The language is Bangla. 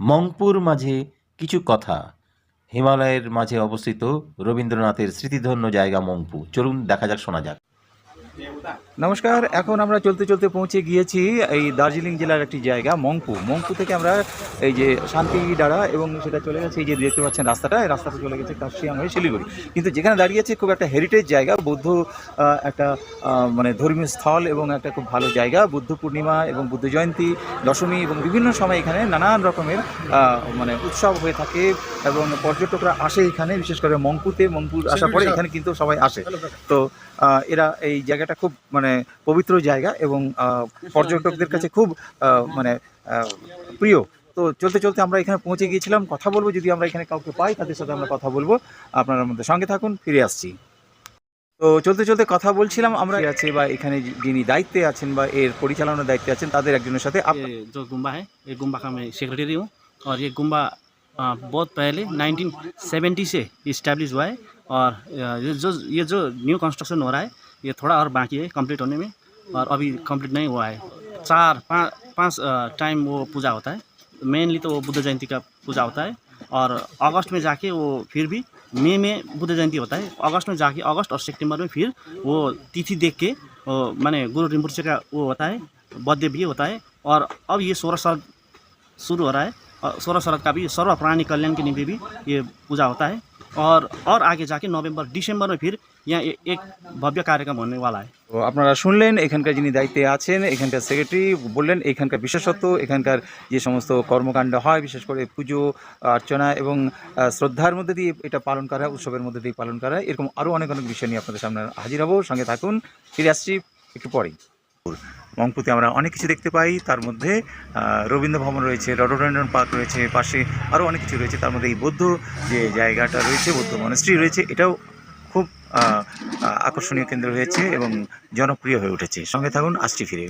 মংপুর মাঝে কিছু কথা। হিমালয়ের মাঝে অবস্থিত রবীন্দ্রনাথের স্মৃতিধন্য জায়গা মংপু। চলুন দেখা যাক, শোনা যাক। নমস্কার এখন আমরা চলতে চলতে পৌঁছে গিয়েছি এই দার্জিলিং জেলার একটি জায়গা মংপু। মংপু থেকে আমরা এই যে শান্তি ডাড়া এবং সেটা চলে গেছে এই যে দেখতে পাচ্ছেন রাস্তাটা এই রাস্তাটা চলে গেছে কাশিয়াং হয়ে শিলিগুড়ি। কিন্তু যেখানে দাঁড়িয়েছে খুব একটা হেরিটেজ জায়গা বৌদ্ধ একটা মানে ধর্মীয় স্থল এবং একটা খুব ভালো জায়গা বুদ্ধ পূর্ণিমা এবং বুদ্ধ জয়ন্তী দশমী এবং বিভিন্ন সময় এখানে নানান রকমের মানে উৎসব হয়ে থাকে এবং পর্যটকরা আসে এখানে বিশেষ করে মংপুতে। মংপুর আসার পরে এখানে কিন্তু সবাই আসে। তো এরা এই জায়গাটা খুব মানে পবিত্র জায়গা এবং আহ, পর্যটকদের কাছে খুব আহ, মানে আহ, প্রিয় তো চলতে চলতে আমরা এখানে পৌঁছে গিয়েছিলাম কথা বলবো যদি আমরা এখানে কাউকে পাই তাদের সাথে আমরা কথা বলবো আপনারা আমাদের সঙ্গে থাকুন ফিরে আসছি তো চলতে চলতে কথা বলছিলাম আমরা আছে বা এখানে যিনি দায়িত্বে আছেন বা এর পরিচালনার দায়িত্বে আছেন তাদের একজনের সাথে আপ- ये जो गुम्बा है ये गुम्बा का मैं सेक्रेटरी हूँ और ये गुम्बा अ, बहुत पहले 1970 से इस्टेब्लिश हुआ है और अ, ये जो ये जो न्यू कंस्ट्रक्शन हो रहा है ये थोड़ा और बाकी है कंप्लीट होने में और अभी कंप्लीट नहीं हुआ है। चार पाँच पाँच टाइम वो पूजा होता है। मेनली तो वो बुद्ध जयंती का पूजा होता है और अगस्त में जाके वो फिर भी मई में बुद्ध जयंती होता है। अगस्त में जाके, अगस्त और सितंबर में फिर वो तिथि देख के माने गुरु रिम्पुचे का वो होता है, बर्थडे भी होता है और अब ये सोलह साल शुरू हो रहा है। और सोलह शरद का भी सर्व प्राणी कल्याण के निमित्त भी ये पूजा होता है। और और आगे जाके नवंबर दिसंबर में फिर यहाँ ए- एक भव्य कार्यक्रम होने वाला है তো আপনারা শুনলেন এখানকার যিনি দায়িত্বে আছেন এখানকার সেক্রেটারি বললেন এখানকার বিশেষত্ব এখানকার যে সমস্ত কর্মকাণ্ড হয় বিশেষ করে পুজো অর্চনা এবং আহ, শ্রদ্ধার মধ্যে দিয়ে এটা পালন করা হয় উৎসবের মধ্যে দিয়ে পালন করা হয় এরকম আরও অনেক অনেক বিষয় নিয়ে আপনাদের সামনে হাজির হব সঙ্গে থাকুন ফিরে আসছি একটু পরেই মংপুতে আমরা অনেক কিছু দেখতে পাই। তার মধ্যে রবীন্দ্র ভবন রয়েছে রডোডেন্ড্রন পার্ক রয়েছে পাশে আরও অনেক কিছু রয়েছে। তার মধ্যে এই বৌদ্ধ যে জায়গাটা রয়েছে, বৌদ্ধ মনস্ট্রি রয়েছে, এটাও খুব আকর্ষণীয় কেন্দ্র হয়েছে এবং জনপ্রিয় হয়ে উঠেছে। সঙ্গে থাকুন আসছি ফিরে।